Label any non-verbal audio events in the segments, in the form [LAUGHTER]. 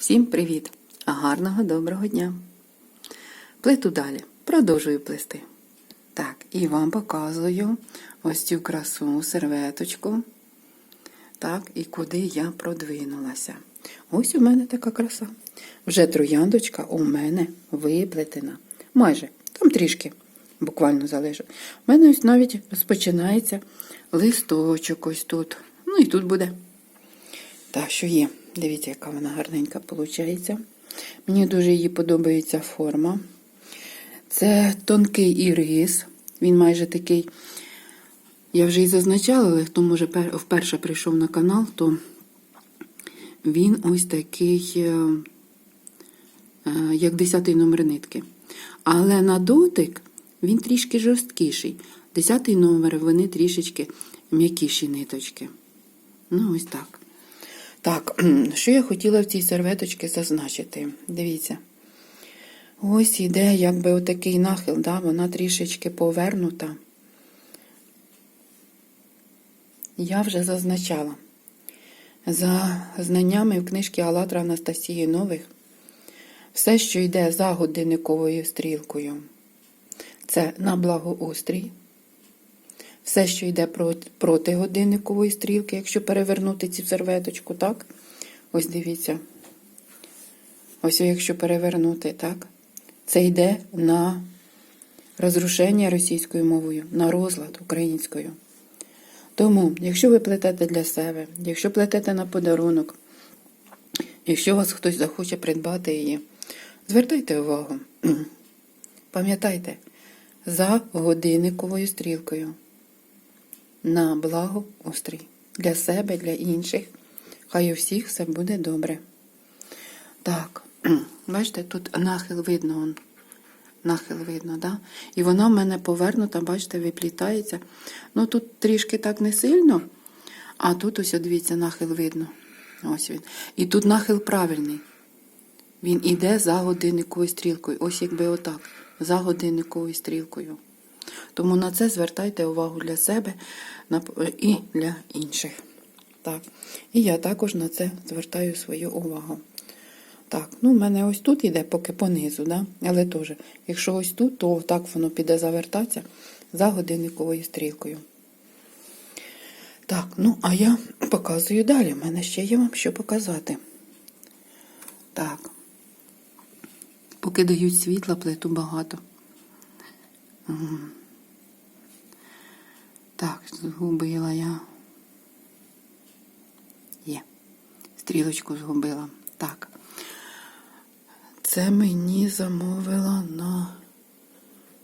Всім привіт! Гарного доброго дня! Плету далі. Продовжую плести. Так, і вам показую ось цю красу серветочку. Так, і куди я продвинулася. Ось у мене така краса. Вже трояндочка у мене виплетена. Майже, там трішки буквально залежить. У мене ось навіть розпочинається листочок ось тут. Ну і тут буде. Так, що є. Дивіться, яка вона гарненька виходить. Мені дуже її подобається форма. Це тонкий ірис. Він майже такий. Я вже і зазначала, але хто може вперше прийшов на канал, то він ось такий, е, е, як 10 номер нитки. Але на дотик він трішки жорсткіший. Десятий номер вони трішечки м'якіші ниточки. Ну, ось так. Так, [CLEARS THROAT] що я хотіла в цій серветочці зазначити? Дивіться. Ось іде якби отакий нахил, да? вона трішечки повернута. Я вже зазначала. За знаннями в книжці Алатра Анастасії Нових, все, що йде за годинниковою стрілкою, це на благоустрій. Все, що йде проти, годинникової стрілки, якщо перевернути цю серветочку, так? Ось дивіться. Ось якщо перевернути, так? Це йде на розрушення російською мовою, на розлад українською. Тому, якщо ви плетете для себе, якщо плетете на подарунок, якщо вас хтось захоче придбати її, звертайте увагу. [CLEARS THROAT] Пам'ятайте, за годинниковою стрілкою на благо острій. Для себе, для інших. Хай у всіх все буде добре. Так, [CLEARS THROAT] бачите, тут нахил видно. Он. Нахил видно, да? І вона в мене повернута, бачите, виплітається. Ну тут трішки так не сильно, а тут ось, дивіться, нахил видно. Ось він. І тут нахил правильний. Він іде за годинниковою стрілкою. Ось якби отак. За годинниковою стрілкою. Тому на це звертайте увагу для себе і для інших. Так. І я також на це звертаю свою увагу. Так, ну в мене ось тут іде поки понизу, да? але теж, якщо ось тут, то так воно піде завертатися за годинниковою стрілкою. Так, ну а я показую далі. У мене ще є вам що показати. Так. Поки дають світла, плиту багато. Так, згубила я. Є. Стрілочку згубила. Так. Це мені замовила на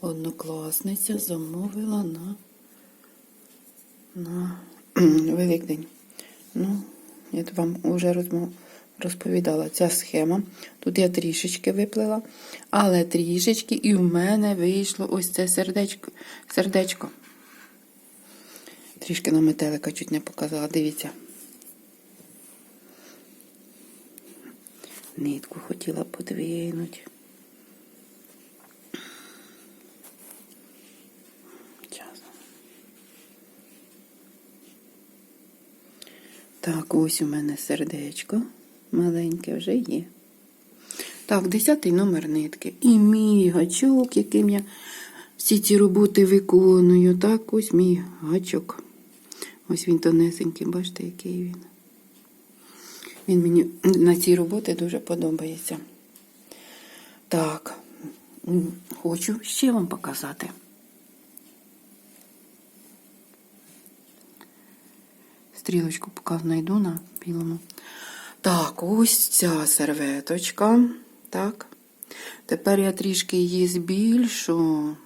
однокласниця, замовила на, на [CLEARS THROAT] Великдень. Ну, я вам вже розмов, розповідала ця схема. Тут я трішечки виплила, але трішечки і в мене вийшло ось це сердечко. сердечко. Трішки на метелика чуть не показала, дивіться. Нитку хотіла подвинути. Так, ось у мене сердечко. Маленьке вже є. Так, десятий номер нитки. І мій гачок, яким я всі ці роботи виконую. Так, ось мій гачок. Ось він тонесенький, бачите, який він. Він мені на цій роботі дуже подобається. Так, хочу ще вам показати. Стрілочку поки знайду на білому. Так, ось ця серветочка. Так. Тепер я трішки її збільшу.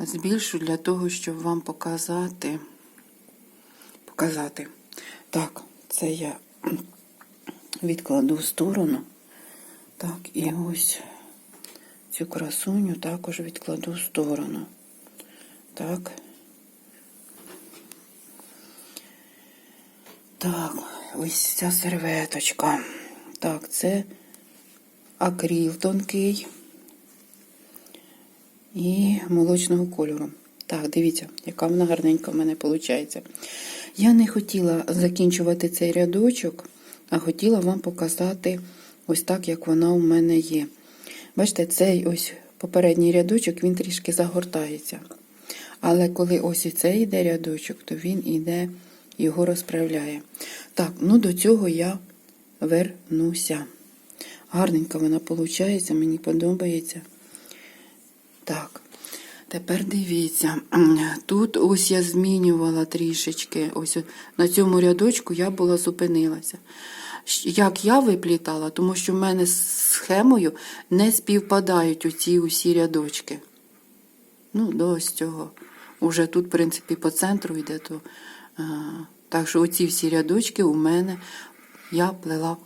Збільшу для того, щоб вам показати. Показати. Так, це я відкладу в сторону. Так, і ось цю красуню також відкладу в сторону. Так. Так, ось ця серветочка. Так, це акріл тонкий і молочного кольору. Так, дивіться, яка вона гарненька в мене виходить. Я не хотіла закінчувати цей рядочок, а хотіла вам показати ось так, як вона у мене є. Бачите, цей ось попередній рядочок, він трішки загортається. Але коли ось і цей йде рядочок, то він іде, його розправляє. Так, ну до цього я вернуся. Гарненька вона виходить, мені подобається. Так, тепер дивіться. Тут ось я змінювала трішечки. Ось на цьому рядочку я була зупинилася. Як я виплітала, тому що в мене з схемою не співпадають оці усі рядочки. Ну, до ось цього. Уже тут, в принципі, по центру йде. То, так що оці всі рядочки у мене я плела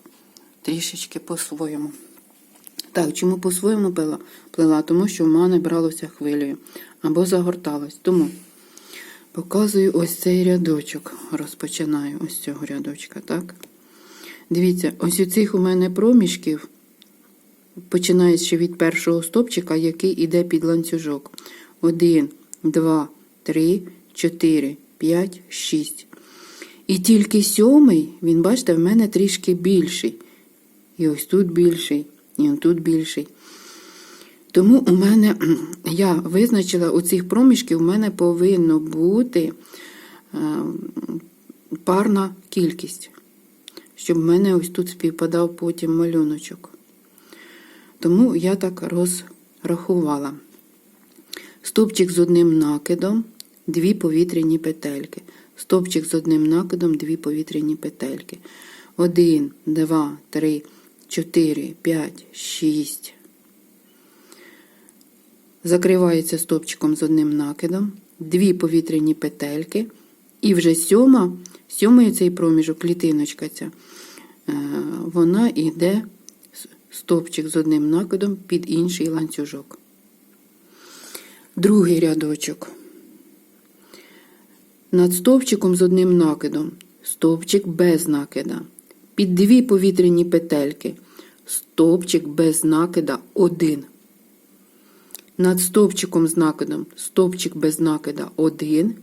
трішечки по-своєму. Так, чому по-своєму плела? плела? Тому що в мене бралося хвилею або загорталось. Тому показую ось цей рядочок. Розпочинаю ось цього рядочка, так? Дивіться, ось у цих у мене проміжків, починаючи від першого стопчика, який іде під ланцюжок. Один, два, три, чотири, п'ять, шість. І тільки сьомий, він, бачите, в мене трішки більший. І ось тут більший, і ось тут більший. Тому у мене, [CLEARS THROAT] я визначила у цих проміжків, у мене повинно бути е, парна кількість, щоб в мене ось тут співпадав потім малюночок. Тому я так розрахувала. Стовпчик з одним накидом, дві повітряні петельки. Стовпчик з одним накидом, дві повітряні петельки. Один, два, три, чотири, п'ять, шість. Закривається стовпчиком з одним накидом, дві повітряні петельки. І вже сьома, сьомий цей проміжок, клітиночка ця, е, вона йде стовпчик з одним накидом під інший ланцюжок. Другий рядочок. Над стовпчиком з одним накидом. Стовпчик без накида. Під дві повітряні петельки. Стовпчик без накида 1. Над стовпчиком з накидом. Стовпчик без накида 1.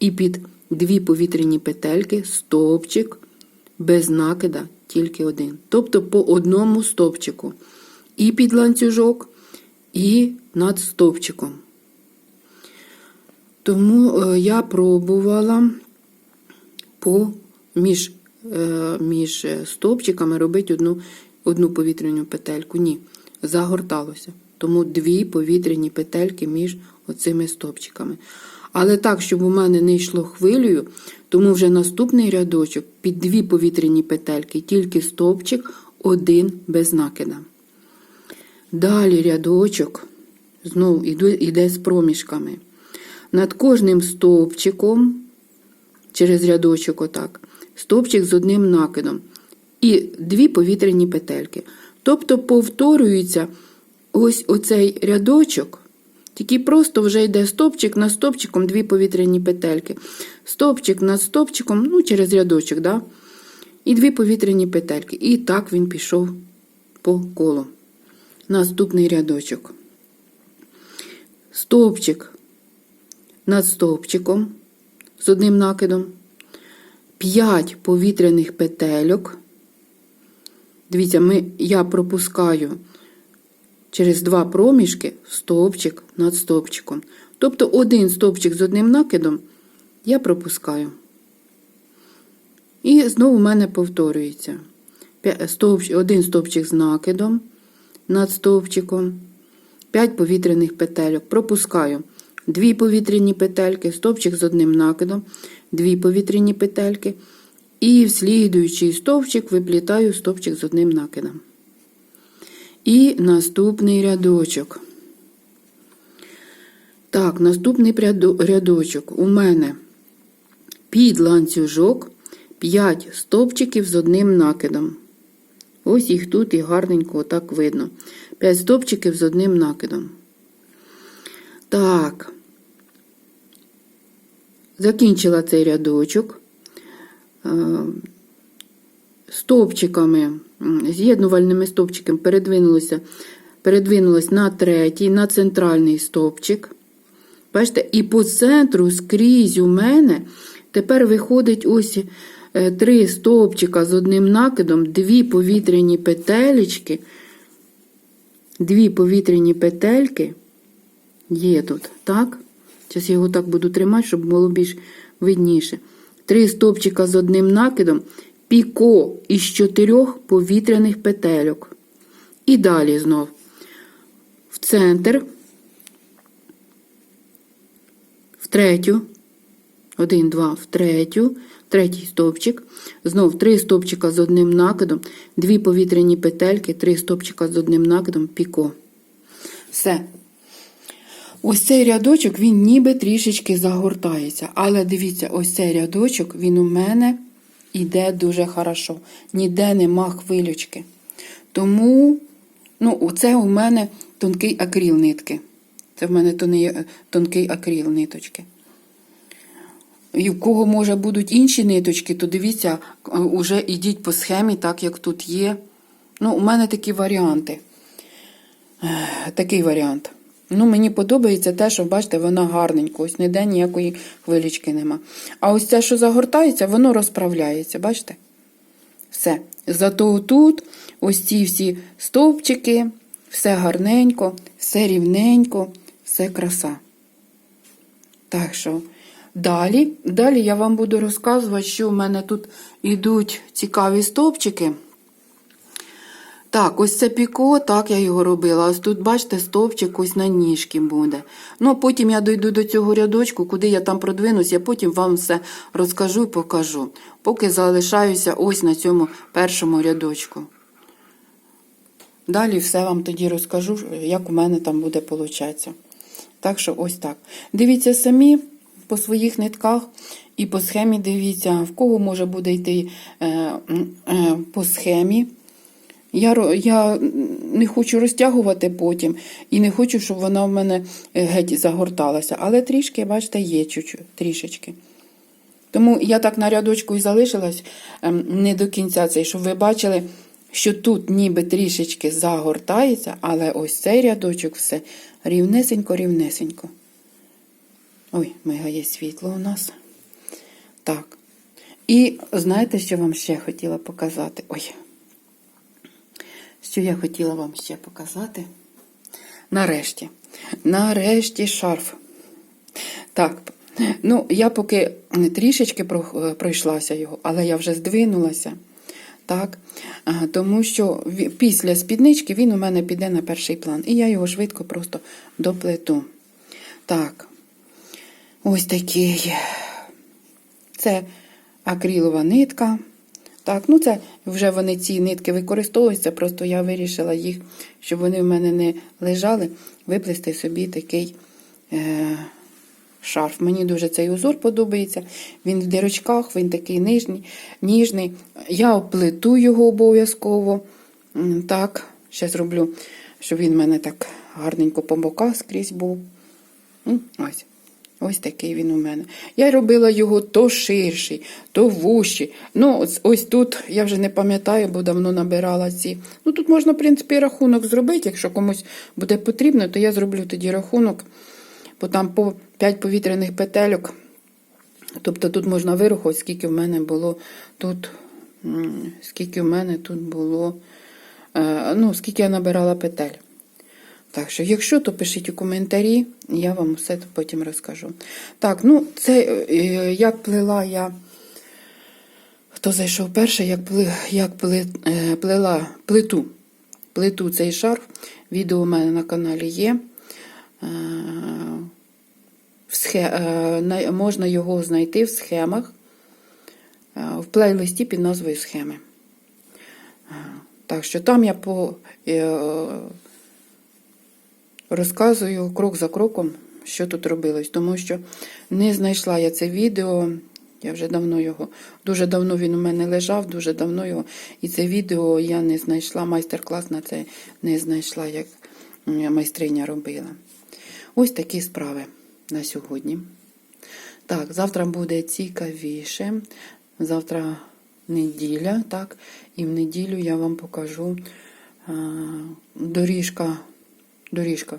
І під дві повітряні петельки. Стовпчик без накида тільки один. Тобто по одному стовпчику. І під ланцюжок, і над стовпчиком. Тому е, я пробувала по між, е, між стовпчиками робити одну, одну повітряну петельку. Ні, загорталося. Тому дві повітряні петельки між оцими стовпчиками. Але так, щоб у мене не йшло хвилею, тому вже наступний рядочок під дві повітряні петельки, тільки стовпчик, один без накида. Далі рядочок знову іде з проміжками. Над кожним стовпчиком, через рядочок отак, стовпчик з одним накидом. І дві повітряні петельки. Тобто повторюється ось оцей рядочок, тільки просто вже йде стовпчик над стовпчиком, дві повітряні петельки. Стовпчик над стовпчиком, ну, через рядочок, да? і дві повітряні петельки. І так він пішов по колу. Наступний рядочок. Стовпчик над стовпчиком з одним накидом. 5 повітряних петельок. Дивіться, ми, я пропускаю через два проміжки стовпчик над стовпчиком. Тобто один стовпчик з одним накидом я пропускаю. І знову в мене повторюється. Один стовпчик з накидом над стовпчиком. 5 повітряних петельок. Пропускаю. Дві повітряні петельки, стовпчик з одним накидом, дві повітряні петельки. І в слідуючий стовпчик виплітаю стовпчик з одним накидом. І наступний рядочок. Так, наступний рядочок у мене під ланцюжок 5 стовпчиків з одним накидом. Ось їх тут і гарненько отак видно. 5 стовпчиків з одним накидом. Так, закінчила цей рядочок. Е, Стовпчиками, з'єднувальними стовпчиками передвинулося, передвинулось на третій, на центральний стовпчик. Бачите, і по центру скрізь у мене Тепер виходить ось е, три стовпчика з одним накидом, дві повітряні петелечки, дві повітряні петельки є тут, так? Зараз я його так буду тримати, щоб було більш видніше. Три стовпчика з одним накидом, піко із чотирьох повітряних петельок. І далі знов в центр, в третю, один, два, в третю, третій стовпчик, знов три стовпчика з одним накидом, дві повітряні петельки, три стовпчика з одним накидом, піко. Все. Ось цей рядочок, він ніби трішечки загортається. Але дивіться, ось цей рядочок, він у мене іде дуже хорошо. Ніде нема хвилючки. Тому, ну, це у мене тонкий акріл нитки. Це в мене тони- тонкий акріл ниточки. І в кого, може, будуть інші ниточки, то дивіться, е, уже ідіть по схемі, так як тут є. Ну, у мене такі варіанти. Такий варіант. Ну, мені подобається те, що, бачите, вона гарненько, ось ніде ніякої хвилічки нема. А ось це, що загортається, воно розправляється, бачите? Все. Зато тут ось ці всі стовпчики, все гарненько, все рівненько, все краса. Так що далі, далі я вам буду розказувати, що в мене тут йдуть цікаві стовпчики. Так, ось це піко, так я його робила. Ось тут, бачите, стовпчик ось на ніжки буде. Ну, потім я дойду до цього рядочку, куди я там продвинусь, я потім вам все розкажу і покажу. Поки залишаюся ось на цьому першому рядочку. Далі все вам тоді розкажу, як у мене там буде получатися. Так що ось так. Дивіться самі по своїх нитках і по схемі дивіться, в кого може буде йти е, е, по схемі. Я, я не хочу розтягувати потім і не хочу, щоб вона в мене е, геть загорталася. Але трішки, бачите, є чуть-чуть, трішечки. Тому я так на рядочку і залишилась ем, не до кінця цей, щоб ви бачили, що тут ніби трішечки загортається, але ось цей рядочок все рівнесенько-рівнесенько. Ой, мигає світло у нас. Так. І знаєте, що вам ще хотіла показати? Ой. Що я хотіла вам ще показати? Нарешті. Нарешті шарф. Так, ну, я поки трішечки пройшлася його, але я вже здвинулася. Так, тому що після спіднички він у мене піде на перший план. І я його швидко просто доплету. Так, ось такий. Це акрилова нитка. Так, ну це вже вони ці нитки використовуються, просто я вирішила їх, щоб вони в мене не лежали, виплести собі такий е, шарф. Мені дуже цей узор подобається. Він в дирочках, він такий нижній, ніжний. Я оплету його обов'язково. Так, ще зроблю, щоб він в мене так гарненько по боках скрізь був. Ось. Ось такий він у мене. Я робила його то ширший, то вущий. Ну, ось, ось тут, я вже не пам'ятаю, бо давно набирала ці. Ну, тут можна, в принципі, рахунок зробити. Якщо комусь буде потрібно, то я зроблю тоді рахунок, бо там по 5 повітряних петельок. Тобто тут можна вирахувати, скільки в мене було тут, скільки в мене тут було, е, ну, скільки я набирала петель. Так що, якщо, то пишіть у коментарі, я вам все потім розкажу. Так, ну, це е, як плела я. Хто зайшов перше, як, пли, як пли, е, плела плиту. Плиту цей шарф. Відео у мене на каналі є. Е, в схе, е, можна його знайти в схемах, в плейлисті під назвою схеми. Так що там я по. Розказую крок за кроком, що тут робилось, тому що не знайшла я це відео. Я вже давно його, дуже давно він у мене лежав, дуже давно його. І це відео я не знайшла, майстер-клас на це не знайшла, як майстриня робила. Ось такі справи на сьогодні. Так, завтра буде цікавіше. Завтра неділя, так, і в неділю я вам покажу доріжка, доріжка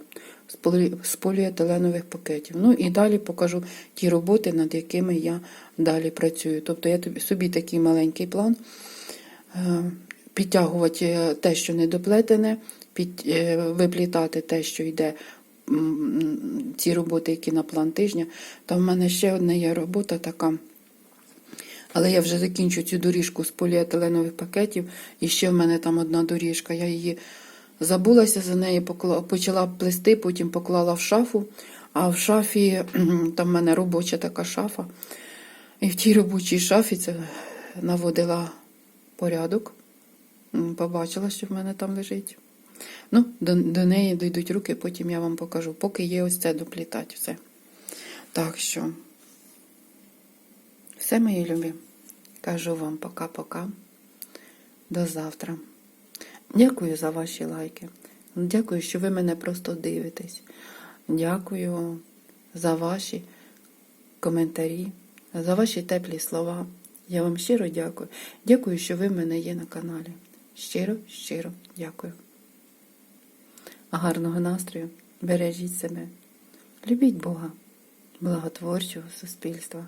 з поліетиленових пакетів. Ну і далі покажу ті роботи, над якими я далі працюю. Тобто я собі такий маленький план е, підтягувати е, те, що недоплетене, під, е, виплітати те, що йде. Ці роботи, які на план тижня. Та в мене ще одна є робота така. Але я вже закінчу цю доріжку з поліетиленових пакетів. І ще в мене там одна доріжка. Я її забулася за неї, почала плести, потім поклала в шафу. А в шафі, там в мене робоча така шафа. І в тій робочій шафі це наводила порядок. Побачила, що в мене там лежить. Ну, до, до неї дійдуть руки, потім я вам покажу. Поки є ось це доплітати все. Так що. Все, мої любі. Кажу вам пока-пока. До завтра. Дякую за ваші лайки. Дякую, що ви мене просто дивитесь. Дякую за ваші коментарі, за ваші теплі слова. Я вам щиро дякую. Дякую, що ви в мене є на каналі. Щиро, щиро дякую. Гарного настрою. Бережіть себе. Любіть Бога, благотворчого суспільства.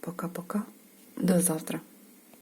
Пока-пока. До завтра.